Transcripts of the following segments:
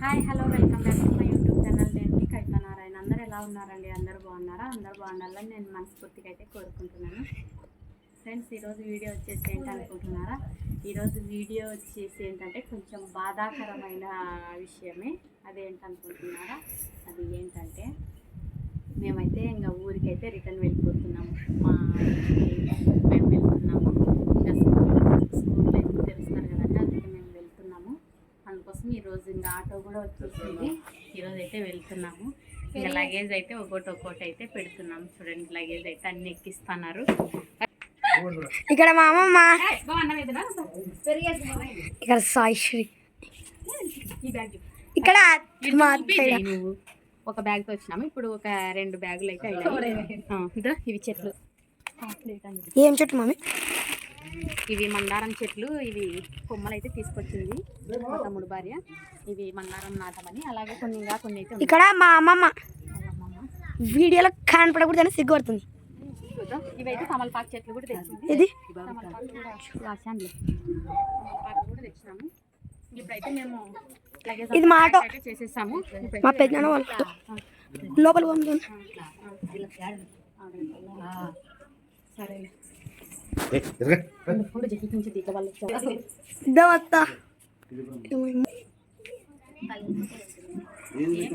Hi hello welcome back to my YouTube channel. నేను మీ కవిత నారాయణ. అందరూ ఎలా ఉన్నారండి అందరూ బాగున్నారా? అందరూ బాగుండాలని నేను మనస్ఫూర్తిగా అయితే కోరుకుంటున్నాను. ఫ్రెండ్స్ ఈరోజు వీడియో వచ్చేసి ఏంటి అనుకుంటున్నారా ఈరోజు వీడియో వచ్చేసి ఏంటంటే కొంచెం బాధాకరమైన విషయమే. అదేంటనుకుంటున్నారా? అది ఏంటంటే మేమైతే ఇంకా ఊరికైతే రిటర్న్ వెళ్ళిపోతున్నాము. మా ఊరికి మేము వెళ్తున్నాము ఇంకా స్కూల్ స్కూల్లో అయితే తెలుస్తారు కదండి అందుకే మేము వెళ్తున్నాము అందుకోసం ఈరోజు ఇంకా ఆటో కూడా వచ్చేసింది. ఈరోజు అయితే వెళ్తున్నాము. ఇంకా లగేజ్ అయితే ఒక్కోటి ఒక్కోటి అయితే పెడుతున్నాము చూడండి లగేజ్ అయితే అన్ని ఎక్కిస్తున్నారు. ఇక్కడ మా అమ్మమ్మ? ఇక్కడ సాయిశ్రీ. ఇక్కడ మా అత్తయ్య. ఒక బ్యాగ్తో వచ్చినాము. ఇప్పుడు ఒక రెండు బ్యాగులు అయితే ఇదో ఇవి చెట్లు. ఏం చెట్టు మమ్మీ? ఇవి మందారం చెట్లు ఇవి కొమ్మలు అయితే తీసుకొచ్చింది మా తమ్ముడు భార్య ఇవి మందారం నాటమని అలాగే కొన్ని ఇంకా కొన్ని అయితే. ఇక్కడ మా అమ్మమ్మ. వీడియోలో కనపడకూడదని సిగ్గుపడుతుంది. ఇవైతే తమలపాకు చెట్లు కూడా తెచ్చింది ఇది తమలపాకు కూడా లాసాన్లే. తమలపాకు కూడా తెచ్చినాము ఇప్పుడైతే మేము ఇది మా ఆటో. అయితే చేసేసాము మా పెద్దనాన్న వాళ్ళు లోపల పంపుతుంది సరేలే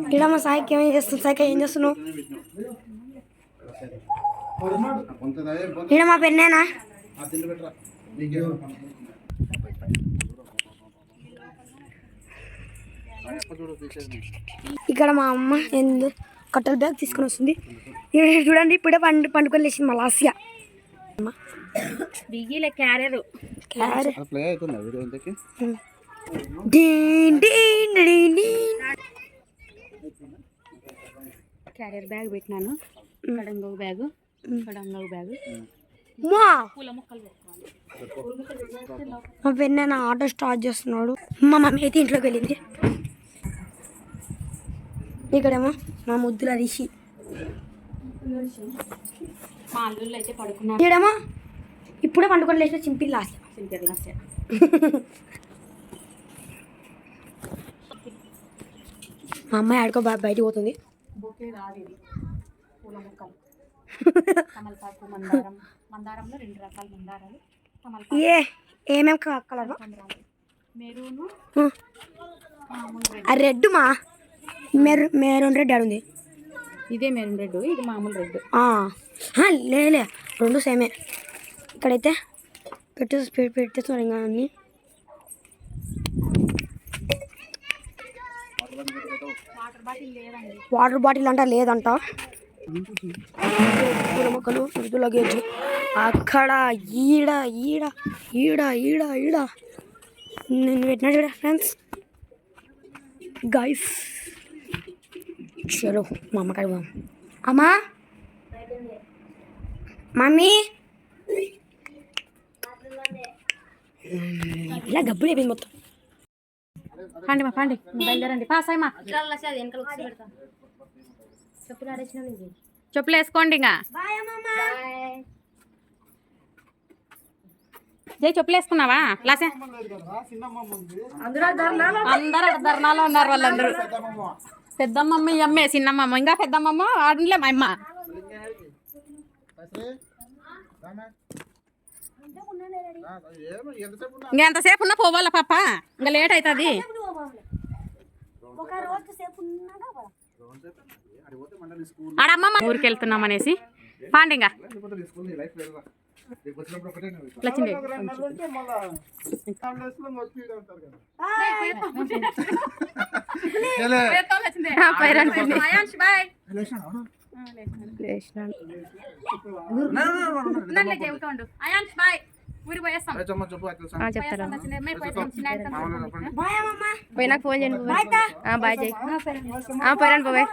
ఇక్కడ మా సాయికి ఏమేం చేస్తుంది సాయికి ఏం చేస్తున్నావు? ఏం ఇక్కడ మా పెన్నేనా. ఇక్కడ మా అమ్మ ఎందు కట్టెల బ్యాగ్ తీసుకొని వస్తుంది. ఇక్కడ చూడండి ఇప్పుడే పండు పండుకొని లేచింది మా లాస్యా. బియ్యిలే క్యారియర్ బ్యాగ్ పెట్టినాను. ఇక్కడ ఇంకొక బ్యాగు. ఇక్కడ ఇంకొక బ్యాగు. మా. పూల మొక్కలు పెట్టుకోవాలి. మా పెన్న ఆటో స్టార్ట్ చేస్తున్నాడు. మా మమ్మీ అయితే ఇంట్లోకి వెళ్ళింది. ఇక్కడేమో మా ముద్దుల రిషి. మా అల్లుళ్ళు అయితే పడుకున్నారు. ఇక్కడేమో ఇప్పుడే పండుకొని లేచిన చింపి లాస్ట్. లాస్ట్. మా అమ్మాయి ఆడుకో బా- బయటికి పోతుంది. పూల మొక్కలు. మందారం. మందారంలో రెండు రకాల మందారాలు. తమలపాకు ఏ ఏమేం కలర్? Maroon red. మా. మెరు మెరూన్ రెడ్ ఆడుంది. ఇదే మెరూన్ రెడ్ ఇది మామూలు రెడ్ లేలే రెండు సేమే. ఇక్కడైతే పెట్టే పెట్టేస్తున్నారు ఇంకా అన్నీ. వాటర్ బాటిల్ వాటర్ బాటిల్ అంట లేదంట. మొక్కలు ఉర్దూ లగేజ్. అక్కడ ఈడ ఈడ ఈడ ఈడ ఈడ. నేను పెట్టినా చూడ ఫ్రెండ్స్. గైస్ చలో మా అమ్మకాయ అమ్మా? మమ్మీ? ఇలా గబ్బులు అయిపోయింది మొత్తం. పండి మా పండి బయలుదేరండి. పాస్ అయ్యమా చెప్పులు వేసుకోండి ఇంకా. జై చెప్పులు వేసుకున్నావా? లాసే అందరూ ధర్నాలో ఉన్నారు వాళ్ళందరూ. పెద్దమ్మమ్మ ఈ అమ్మే చిన్నమ్మమ్మ. ఇంకా పెద్దమ్మమ్మ ఆడలే మా అమ్మ. ఇంకా ఎంతసేపు ఉన్నా పోవాలా పాప? ఇంకా లేట్ అవుతుంది ఆడమ్మమ్మ ఊరికి వెళ్తున్నాం అనేసి. పాండి ఇంకా. వెళ్ళిపోతే నీ లేచినాడా. పోయినాక ఫోన్ చేయండి బాయ్ చేయి పోయినాను బాబాయ్?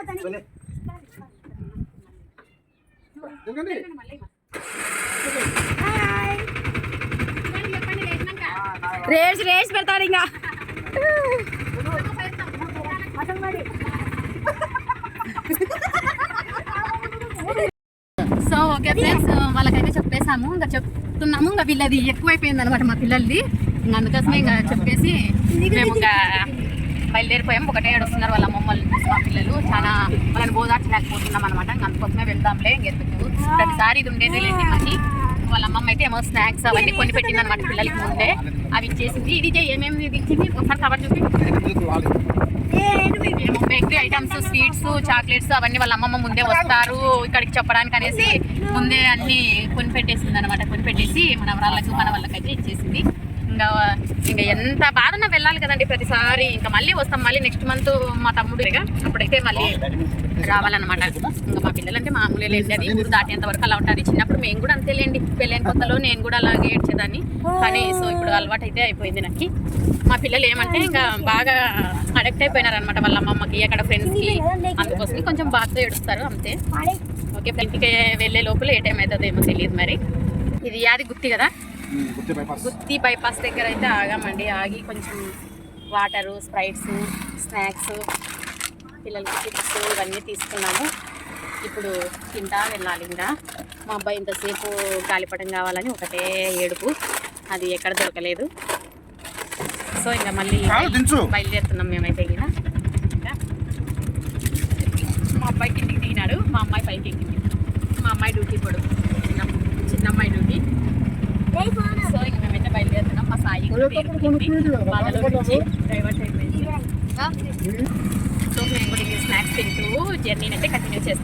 రేస్ రేస్ పెడతాడు ఇంకా so Oh, okay friends uh, వాళ్ళకైతే చెప్పేసాము ఇంకా చెప్తున్నాము. ఇంకా వీళ్ళది ఎక్కువైపోయింది అనమాట మా పిల్లలది. ఇంకా అందుకోసమే ఇంకా చెప్పేసి మేము ఇంకా బయలుదేరిపోయాం ఒకటే ఏడుస్తున్నారు వాళ్ళ మమ్మల్ని మా పిల్లలు. చాలా వాళ్ళని బోధార్చలేకపోతున్నాం అనమాట అందుకోసమే వెళ్దాంలే. ఇంకెందుకు ప్రతిసారి ఇది ఉండేది లేండి మళ్ళీ వాళ్ళ అమ్మమ్మ అయితే ఏమో స్నాక్స్ అవన్నీ కొని పెట్టింది అనమాట పిల్లలకి ముందే. అవి ఇచ్చేసింది. ఇది ఏమేమి ఇది ఇచ్చింది ఒకసారి కవర్ చూపి. బేకరీ ఐటమ్స్ స్వీట్స్ చాక్లెట్స్ అవన్నీ వాళ్ళ అమ్మమ్మ ముందే వస్తారు. ఇక్కడికి చెప్పడానికి అనేసి ముందే అన్ని కొని పెట్టేసింది అనమాట కొని పెట్టేసి మన వాళ్ళకి మన వాళ్ళకైతే ఇచ్చేసింది. ఇంకా ఇంకా ఎంత బాధన వెళ్ళాలి కదండి ప్రతిసారి. ఇంకా మళ్ళీ వస్తాం మళ్ళీ నెక్స్ట్ మంత్ మా తమ్ముడుగా అప్పుడైతే మళ్ళీ రావాలన్నమాట. ఇంకా మా పిల్లలంటే మామూలే లేండి అది ఊరు దాటేంత వరకు అలా ఉంటుంది. చిన్నప్పుడు మేము కూడా అంతే లేండి పెళ్ళైన కొత్తలో నేను కూడా అలాగే ఏడ్చేదాన్ని. కానీ సో ఇప్పుడు అలవాటు అయితే అయిపోయింది నాకు. మా పిల్లలు ఏమంటే ఇంకా బాగా అడక్ట్ అయిపోయినారు అనమాట వాళ్ళ అమ్మమ్మకి అక్కడ ఫ్రెండ్స్కి. అందుకోసం కొంచెం బాధతో ఏడుస్తారు అంతే. ఓకే ఇంటికి వెళ్ళే లోపల ఏ టైం అవుతుందో ఏమో తెలియదు మరి. ఇది యాది గుత్తి కదా? గుత్తి బైపాస్. దగ్గర అయితే ఆగామండి. ఆగి కొంచెం వాటరు స్ప్రైట్స్ స్నాక్స్ పిల్లలకి చిప్స్ ఇవన్నీ తీసుకున్నాము. ఇప్పుడు తింటా వెళ్ళాలి ఇంకా మా అబ్బాయి ఇంతసేపు గాలిపటం కావాలని ఒకటే ఏడుపు. అది ఎక్కడ దొరకలేదు. సో ఇంకా మళ్ళీ. బయలుదేరుతున్నాం మేమైతే ఇంకా ఇంకా మా అబ్బాయి కిందికి దిగినాడు. మా అమ్మాయి పైకి ఎక్కింది. మా అమ్మాయి డ్యూటీ ఇప్పుడు చిన్న చిన్న అమ్మాయి డ్యూటీ సో ఇంక మేమైతే నుంచి డైవర్ట్ అయిపోయింది సో మేము కూడా స్నాక్స్ తింటూ జర్నీని అయితే కంటిన్యూ చేస్తాం.